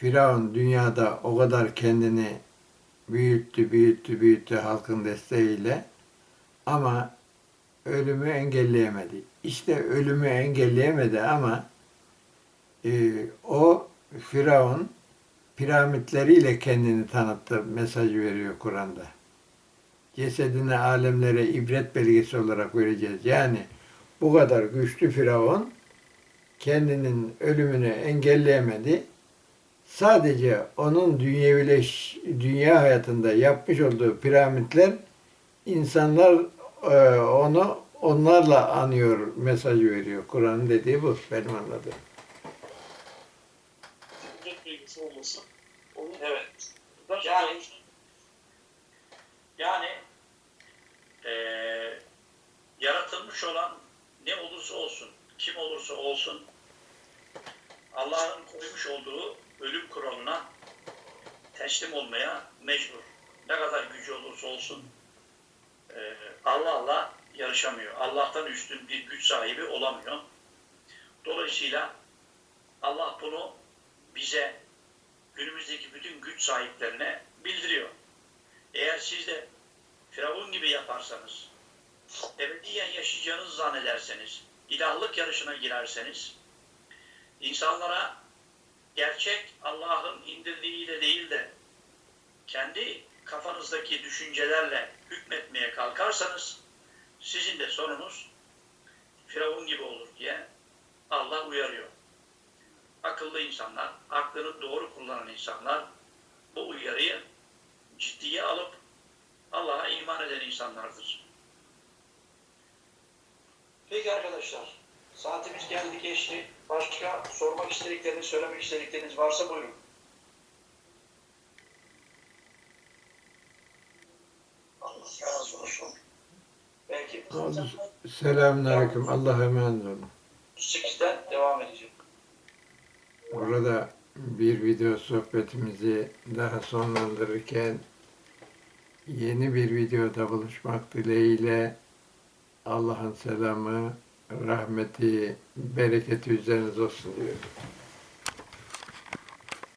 Firavun dünyada o kadar kendini büyüttü, büyüttü, büyüttü halkın desteğiyle ama ölümü engelleyemedi. İşte ölümü engelleyemedi ama e, o Firavun piramitleriyle kendini tanıttı mesajı veriyor Kur'an'da. Cesedini alemlere ibret belgesi olarak vereceğiz. Yani bu kadar güçlü Firavun kendinin ölümünü engelleyemedi. Sadece onun dünyevileş, dünya hayatında yapmış olduğu piramitler insanlar e, onu onlarla anıyor mesajı veriyor. Kur'an'ın dediği bu benim anladığım. Evet. Yani yani eee, yaratılmış olan ne olursa olsun, kim olursa olsun Allah'ın koymuş olduğu ölüm kuralına teslim olmaya mecbur. Ne kadar gücü olursa olsun eee, Allah'la yarışamıyor. Allah'tan üstün bir güç sahibi olamıyor. Dolayısıyla Allah bunu bize günümüzdeki bütün güç sahiplerine bildiriyor. Eğer siz de Firavun gibi yaparsanız, ebediyen yaşayacağınızı zannederseniz, ilahlık yarışına girerseniz, insanlara gerçek Allah'ın indirdiğiyle değil de kendi kafanızdaki düşüncelerle hükmetmeye kalkarsanız, sizin de sonunuz Firavun gibi olur diye Allah uyarıyor akıllı insanlar, aklını doğru kullanan insanlar bu uyarıyı ciddiye alıp Allah'a iman eden insanlardır. Peki arkadaşlar, saatimiz geldi geçti. Başka sormak istedikleriniz, söylemek istedikleriniz varsa buyurun. Allah razı olsun. Belki Selamünaleyküm. Allah'a emanet olun. 8'den devam edeceğim. Burada bir video sohbetimizi daha sonlandırırken yeni bir videoda buluşmak dileğiyle Allah'ın selamı, rahmeti, bereketi üzerinize olsun diyorum.